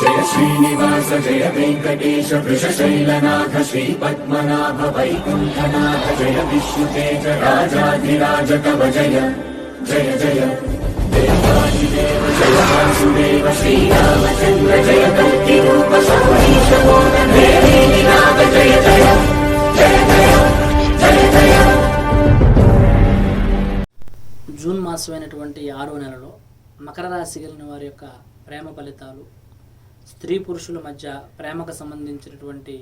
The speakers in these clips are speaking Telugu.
జయ శ్రీనివాస జయ వెంకటేశ వృషశైలనాథ శ్రీ పద్మనాభ వైకుంఠనాథ జయ విష్ణుతేజ రాజాధిరాజ కవ జయ జయ జయ. దేవాదిదేవ జయ వాసుదేవ శ్రీరామచంద్ర జయ కల్కి రూప సౌరీశ నాథ జయ జయ జయ జయ జయ జయ. జూన్ మాసమైనటువంటి ఆరో నెలలో మకర రాశి కలిగిన వారి యొక్క ప్రేమ ఫలితాలు స్త్రీ పురుషుల మధ్య ప్రేమకు సంబంధించినటువంటి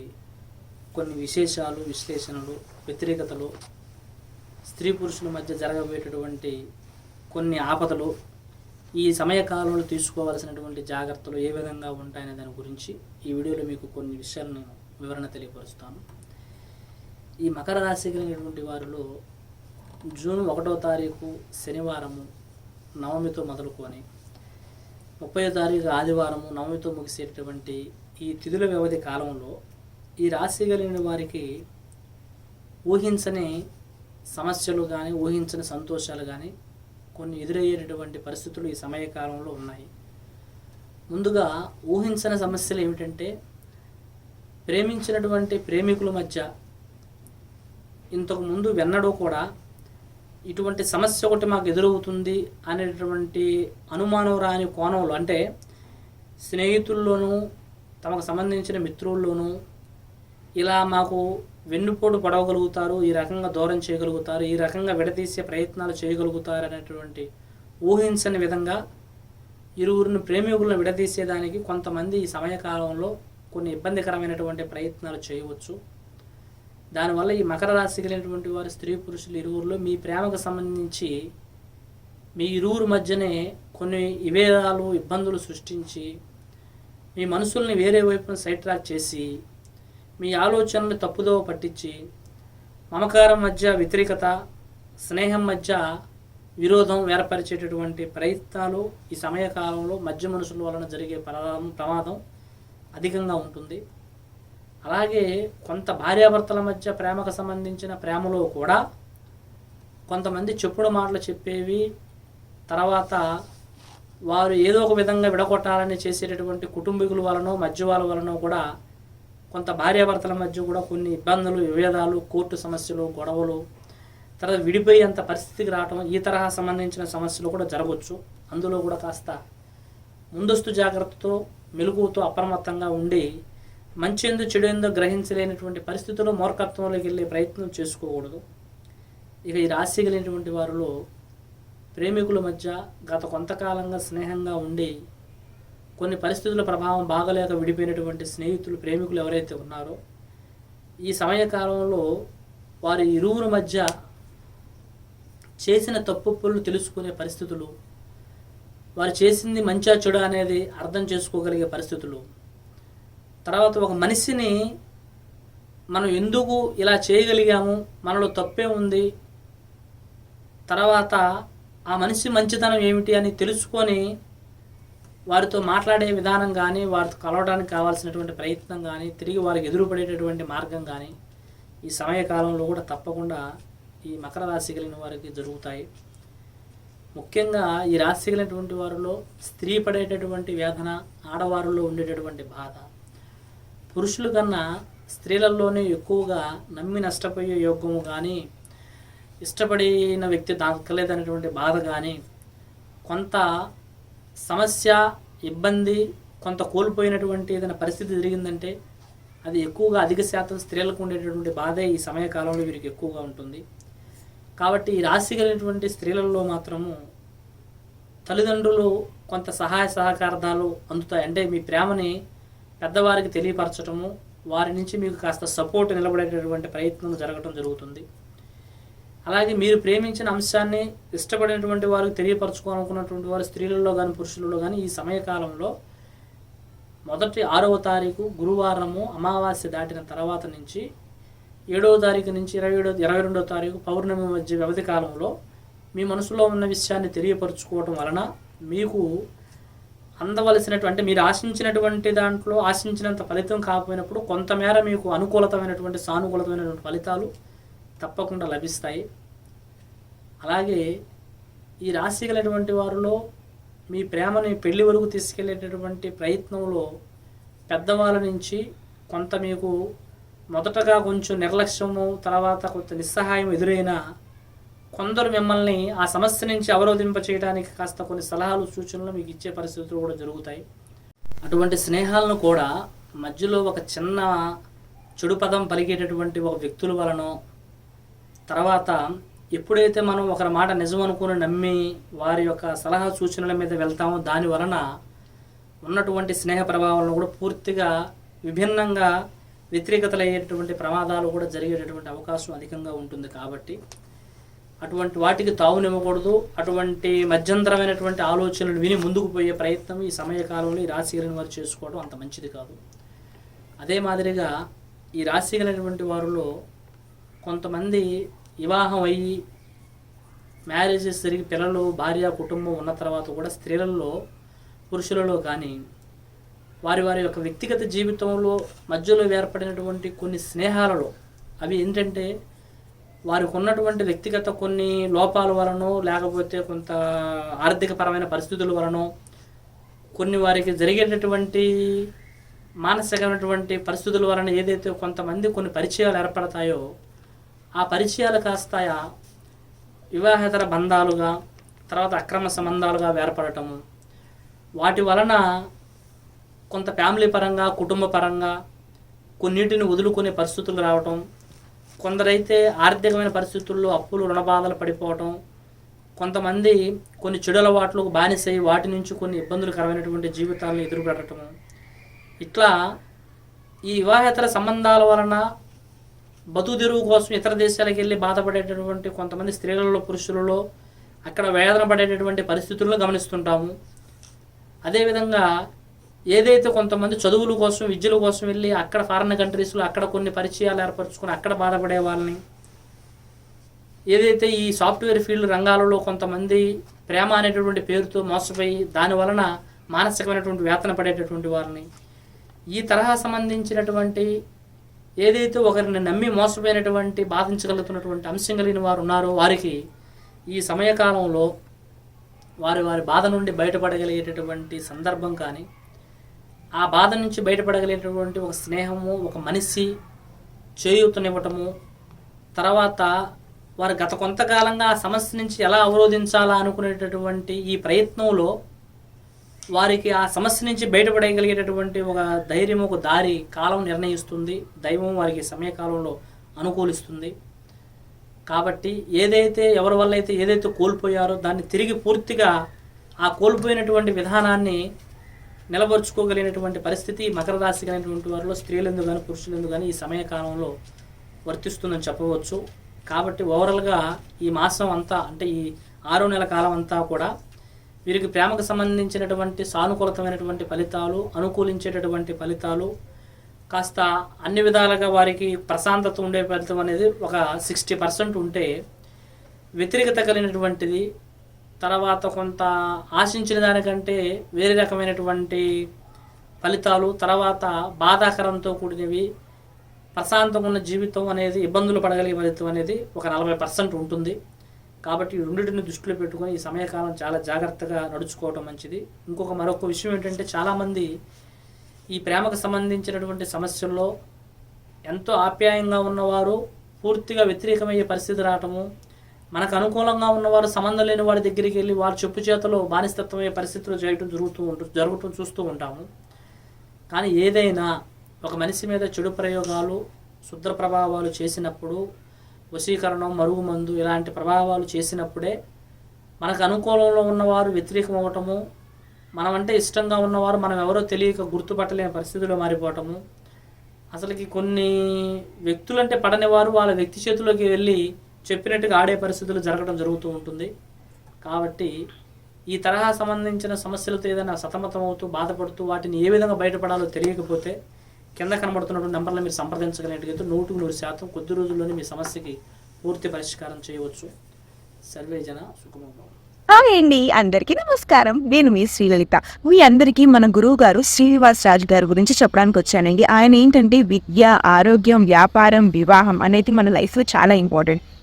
కొన్ని విశేషాలు విశ్లేషణలు వ్యతిరేకతలు స్త్రీ పురుషుల మధ్య జరగబోయేటటువంటి కొన్ని ఆపదలు ఈ సమయకాలంలో తీసుకోవాల్సినటువంటి జాగ్రత్తలు ఏ విధంగా ఉంటాయనే దాని గురించి ఈ వీడియోలో మీకు కొన్ని విషయాలు నేను వివరణ తెలియపరుస్తాను. ఈ మకర రాశి కలిగినటువంటి వారిలో జూన్ ఒకటో తారీఖు శనివారము నవమితో మొదలుకొని ముప్పై తారీఖు ఆదివారము నవమితో ముగిసేటటువంటి ఈ తిథుల వ్యవధి కాలంలో ఈ రాశి కలిగిన వారికి ఊహించని సమస్యలు కానీ ఊహించని సంతోషాలు కానీ కొన్ని ఎదురయ్యేటటువంటి పరిస్థితులు ఈ సమయకాలంలో ఉన్నాయి. ముందుగా ఊహించని సమస్యలు ఏమిటంటే ప్రేమించినటువంటి ప్రేమికుల మధ్య ఇంతకుముందు వెన్నడూ కూడా ఇటువంటి సమస్య ఒకటి మాకు ఎదురవుతుంది అనేటటువంటి అనుమానం రాని కోణంలో అంటే స్నేహితుల్లోనూ తమకు సంబంధించిన మిత్రుల్లోనూ ఇలా మాకు వెన్నుపోటు పడవగలుగుతారు ఈ రకంగా దూరం చేయగలుగుతారు ఈ రకంగా విడదీసే ప్రయత్నాలు చేయగలుగుతారు అనేటువంటి ఊహించని విధంగా ఇరువురిని ప్రేమికులను విడదీసేదానికి కొంతమంది ఈ సమయకాలంలో కొన్ని ఇబ్బందికరమైనటువంటి ప్రయత్నాలు చేయవచ్చు. దానివల్ల ఈ మకర రాశి కలిగినటువంటి వారు స్త్రీ పురుషులు ఇరువురిలో మీ ప్రేమకు సంబంధించి మీ ఇరువురు మధ్యనే కొన్ని విభేదాలు ఇబ్బందులు సృష్టించి మీ మనసుల్ని వేరే వైపున సైడ్ ట్రాక్ చేసి మీ ఆలోచనలు తప్పుదోవ పట్టించి మమకారం మధ్య వ్యతిరేకత స్నేహం మధ్య విరోధం ఏర్పరిచేటటువంటి ప్రయత్నాలు ఈ సమయకాలంలో మధ్య మనుషుల వలన జరిగే ప్రమాదం ప్రమాదం అధికంగా ఉంటుంది. అలాగే కొంత భార్యాభర్తల మధ్య ప్రేమకు సంబంధించిన ప్రేమలో కూడా కొంతమంది చెప్పుడు మాటలు చెప్పేవి తర్వాత వారు ఏదో ఒక విధంగా విడగొట్టాలని చేసేటటువంటి కుటుంబీకుల వలనో మధ్య వాళ్ళ వలనో కూడా కొంత భార్యాభర్తల మధ్య కూడా కొన్ని ఇబ్బందులు విభేదాలు కోర్టు సమస్యలు గొడవలు తర్వాత విడిపోయేంత పరిస్థితికి రావటం ఈ తరహా సంబంధించిన సమస్యలు కూడా జరగవచ్చు. అందులో కూడా కాస్త ముందస్తు జాగ్రత్తతో మెలుగుతో అప్రమత్తంగా ఉండి మంచి ఎందుకు చెడు ఎందో గ్రహించలేనటువంటి పరిస్థితుల్లో మూర్ఖత్వంలోకి వెళ్ళే ప్రయత్నం చేసుకోకూడదు. ఇక ఈ రాశి కలిగినటువంటి వారిలో ప్రేమికుల మధ్య గత కొంతకాలంగా స్నేహంగా ఉండి కొన్ని పరిస్థితుల ప్రభావం బాగలేక విడిపోయినటువంటి స్నేహితులు ప్రేమికులు ఎవరైతే ఉన్నారో ఈ సమయకాలంలో వారి ఇరువుల మధ్య చేసిన తప్పు పనులు తెలుసుకునే పరిస్థితులు వారు చేసింది మంచా చెడు అనేది అర్థం చేసుకోగలిగే పరిస్థితులు తర్వాత ఒక మనిషిని మనం ఎందుకు ఇలా చేయగలిగాము? మనలో తప్పే ఉంది. తర్వాత ఆ మనిషి మంచితనం ఏమిటి అని తెలుసుకొని వారితో మాట్లాడే విధానం కానీ వారితో కలవడానికి కావాల్సినటువంటి ప్రయత్నం కానీ తిరిగి వారికి ఎదురుపడేటటువంటి మార్గం కానీ ఈ సమయకాలంలో కూడా తప్పకుండా ఈ మకర రాశి కలిగిన వారికి జరుగుతాయి. ముఖ్యంగా ఈ రాశి కలిగినటువంటి వారిలో స్త్రీ పడేటటువంటి వేదన ఆడవారిలో ఉండేటటువంటి బాధ పురుషుల కన్నా స్త్రీలలోనే ఎక్కువగా నమ్మి నష్టపోయే యోగము కానీ ఇష్టపడిన వ్యక్తి దక్కలేదనేటువంటి బాధ కానీ కొంత సమస్య ఇబ్బంది కొంత కోల్పోయినటువంటి ఏదైనా పరిస్థితి జరిగిందంటే అది ఎక్కువగా అధిక శాతం స్త్రీలకు ఉండేటటువంటి బాధే ఈ సమయకాలంలో వీరికి ఎక్కువగా ఉంటుంది. కాబట్టి ఈ రాశి కలిగినటువంటి స్త్రీలలో మాత్రము తల్లిదండ్రులు కొంత సహాయ సహకారాలు అందుతాయి. అంటే మీ ప్రేమని పెద్దవారికి తెలియపరచటము వారి నుంచి మీకు కాస్త సపోర్ట్ నిలబడేటటువంటి ప్రయత్నం జరగటం జరుగుతుంది. అలాగే మీరు ప్రేమించిన అంశాన్ని ఇష్టపడినటువంటి వారికి తెలియపరచుకోవాలనుకున్నటువంటి వారు స్త్రీలలో కానీ పురుషులలో కానీ ఈ సమయకాలంలో మొదటి ఆరవ తారీఖు గురువారము అమావాస్య దాటిన తర్వాత నుంచి ఏడవ తారీఖు నుంచి ఇరవై ఏడో ఇరవై రెండవ తారీఖు పౌర్ణమి మధ్య వ్యవధి కాలంలో మీ మనసులో ఉన్న విషయాన్ని తెలియపరచుకోవటం వలన మీకు అందవలసినటువంటి మీరు ఆశించినటువంటి దాంట్లో ఆశించినంత ఫలితం కాకపోయినప్పుడు కొంతమేర మీకు అనుకూలతమైనటువంటి సానుకూలతమైనటువంటి ఫలితాలు తప్పకుండా లభిస్తాయి. అలాగే ఈ రాశి కలిగినటువంటి వారిలో మీ ప్రేమని పెళ్ళి వరకు తీసుకెళ్ళేటటువంటి ప్రయత్నంలో పెద్దవాళ్ళ నుంచి కొంత మీకు మొదటగా కొంచెం నిర్లక్ష్యము తర్వాత కొంత నిస్సహాయం ఎదురైనా కొందరు మిమ్మల్ని ఆ సమస్య నుంచి అవరోధింప చేయడానికి కాస్త కొన్ని సలహాలు సూచనలు మీకు ఇచ్చే పరిస్థితులు కూడా జరుగుతాయి. అటువంటి స్నేహాలను కూడా మధ్యలో ఒక చిన్న చెడు పదం పలికేటటువంటి ఒక వ్యక్తుల వలన తర్వాత ఎప్పుడైతే మనం ఒకరి మాట నిజం అనుకుని నమ్మి వారి యొక్క సలహా సూచనల మీద వెళ్తామో దాని వలన ఉన్నటువంటి స్నేహ ప్రభావాలను కూడా పూర్తిగా విభిన్నంగా వ్యతిరేకతలు అయ్యేటటువంటి ప్రమాదాలు కూడా జరిగేటటువంటి అవకాశం అధికంగా ఉంటుంది కాబట్టి అటువంటి వాటికి తావునివ్వకూడదు. అటువంటి మధ్యంతరమైనటువంటి ఆలోచనలు విని ముందుకు పోయే ప్రయత్నం ఈ సమయకాలంలో ఈ రాశిగలని వారు చేసుకోవడం అంత మంచిది కాదు. అదే మాదిరిగా ఈ రాశిగలైనటువంటి వారిలో కొంతమంది వివాహం అయ్యి మ్యారేజెస్ జరిగి పిల్లలు భార్య కుటుంబం ఉన్న తర్వాత కూడా స్త్రీలలో పురుషులలో కానీ వారి వారి యొక్క వ్యక్తిగత జీవితంలో మధ్యలో ఏర్పడినటువంటి కొన్ని స్నేహాలలో అవి ఏంటంటే వారికి ఉన్నటువంటి వ్యక్తిగత కొన్ని లోపాల వలనో లేకపోతే కొంత ఆర్థికపరమైన పరిస్థితుల వలనో కొన్ని వారికి జరిగేటటువంటి మానసికమైనటువంటి పరిస్థితుల వలన ఏదైతే కొంతమంది కొన్ని పరిచయాలు ఏర్పడతాయో ఆ పరిచయాలు కాస్తాయా వివాహేతర బంధాలుగా తర్వాత అక్రమ సంబంధాలుగా ఏర్పడటము. వాటి వలన కొంత ఫ్యామిలీ పరంగా కుటుంబ పరంగా కొన్నిటిని వదులుకునే పరిస్థితులు రావటం కొందరైతే ఆర్థికమైన పరిస్థితుల్లో అప్పులు రుణబాధలు పడిపోవటం కొంతమంది కొన్ని చెడు అలవాట్లకు బానిసై వాటి నుంచి కొన్ని ఇబ్బందులకరమైనటువంటి జీవితాలను ఎదురుపెట్టడం ఇట్లా ఈ వివాహేతర సంబంధాల వలన బతుకుదెరువు కోసం ఇతర దేశాలకు వెళ్ళి బాధపడేటటువంటి కొంతమంది స్త్రీలలో పురుషులలో అక్కడ వేదన పడేటటువంటి పరిస్థితులను గమనిస్తుంటాము. అదేవిధంగా ఏదైతే కొంతమంది చదువుల కోసం విద్యల కోసం వెళ్ళి అక్కడ ఫారిన్ కంట్రీస్లో అక్కడ కొన్ని పరిచయాలు ఏర్పరచుకుని అక్కడ బాధపడే వాళ్ళని ఏదైతే ఈ సాఫ్ట్వేర్ ఫీల్డ్ రంగాలలో కొంతమంది ప్రేమ అనేటటువంటి పేరుతో మోసపోయి దాని వలన మానసికమైనటువంటి వేతన పడేటటువంటి వారిని ఈ తరహా సంబంధించినటువంటి ఏదైతే ఒకరిని నమ్మి మోసపోయినటువంటి బాధించగలుగుతున్నటువంటి అంశం కలిగిన వారు ఉన్నారో వారికి ఈ సమయకాలంలో వారి వారి బాధ నుండి బయటపడగలిగేటటువంటి సందర్భం కానీ ఆ బాధ నుంచి బయటపడగలిగేటటువంటి ఒక స్నేహము ఒక మనిషి చేయూతనివ్వటము తర్వాత వారు గత కొంతకాలంగా ఆ సమస్య నుంచి ఎలా అవరోధించాలా అనుకునేటటువంటి ఈ ప్రయత్నంలో వారికి ఆ సమస్య నుంచి బయటపడగలిగేటటువంటి ఒక ధైర్యం ఒక దారి కాలం నిర్ణయిస్తుంది. దైవం వారికి సమయకాలంలో అనుకూలిస్తుంది. కాబట్టి ఏదైతే ఎవరి వల్ల అయితే ఏదైతే కోల్పోయారో దాన్ని తిరిగి పూర్తిగా ఆ కోల్పోయినటువంటి విధానాన్ని నిలబరుచుకోగలిగినటువంటి పరిస్థితి మకర రాశి కలిగినటువంటి వారిలో స్త్రీలందు కానీ పురుషులందు కానీ ఈ సమయకాలంలో వర్తిస్తుందని చెప్పవచ్చు. కాబట్టి ఓవరాల్గా ఈ మాసం అంతా అంటే ఈ ఆరో నెల కాలం అంతా కూడా వీరికి ప్రేమకు సంబంధించినటువంటి సానుకూలతమైనటువంటి ఫలితాలు అనుకూలించేటటువంటి ఫలితాలు కాస్త అన్ని విధాలుగా వారికి ప్రశాంతత ఉండే ఫలితం అనేది ఒక సిక్స్టీ పర్సెంట్ ఉంటే వ్యతిరేకత కలిగినటువంటిది తర్వాత కొంత ఆశించిన దానికంటే వేరే రకమైనటువంటి ఫలితాలు తర్వాత బాధాకరంతో కూడినవి ప్రశాంతంగా ఉన్న జీవితం అనేది ఇబ్బందులు పడగలిగే ఫలితం అనేది ఒక నలభై పర్సెంట్ ఉంటుంది. కాబట్టి ఈ రెండింటిని దృష్టిలో పెట్టుకొని ఈ సమయకాలం చాలా జాగ్రత్తగా నడుచుకోవటం మంచిది. ఇంకొక మరొక విషయం ఏంటంటే చాలామంది ఈ ప్రేమకు సంబంధించినటువంటి సమస్యల్లో ఎంతో ఆప్యాయంగా ఉన్నవారు పూర్తిగా వ్యతిరేకమయ్యే పరిస్థితి రావటము మనకు అనుకూలంగా ఉన్నవారు సంబంధం లేని వారి దగ్గరికి వెళ్ళి వారి చెప్పు చేతలో బానిసత్వమయ్యే పరిస్థితులు చేయటం జరుగుతూ ఉంటు జరగటం చూస్తూ ఉంటాము. కానీ ఏదైనా ఒక మనిషి మీద చెడు ప్రయోగాలు శుద్ర ప్రభావాలు చేసినప్పుడు వశీకరణం మరుగుమందు ఇలాంటి ప్రభావాలు చేసినప్పుడే మనకు అనుకూలంలో ఉన్నవారు వ్యతిరేకం అవ్వటము మనమంటే ఇష్టంగా ఉన్నవారు మనం ఎవరో తెలియక గుర్తుపట్టలేని పరిస్థితిలో మారిపోవటము అసలుకి కొన్ని వ్యక్తులంటే పడని వారు వాళ్ళ వ్యక్తి చేతిలోకి వెళ్ళి చెప్పినట్టుగా ఆడే పరిస్థితులు జరగడం జరుగుతూ ఉంటుంది. కాబట్టి ఈ తరహా సంబంధించిన సమస్యలతో ఏదైనా సతమతం అవుతూ బాధపడుతూ వాటిని ఏ విధంగా బయటపడాలో తెలియకపోతే కింద కనబడుతున్నటువంటి నెంబర్లు మీరు సంప్రదించగలిగినట్లయితే నూటికి నూరు శాతం కొద్ది రోజుల్లోనే మీ సమస్యకి పూర్తి పరిష్కారం చేయవచ్చు. సర్వే జన సుఖమంగా హాయ్ అండి అందరికీ నమస్కారం. నేను మీ శ్రీలలిత. మీ అందరికీ మన గురువు గారు శ్రీనివాస్ రాజు గారి గురించి చెప్పడానికి వచ్చానండి. ఆయన ఏంటంటే విద్య ఆరోగ్యం వ్యాపారం వివాహం అనేది మన లైఫ్లో చాలా ఇంపార్టెంట్.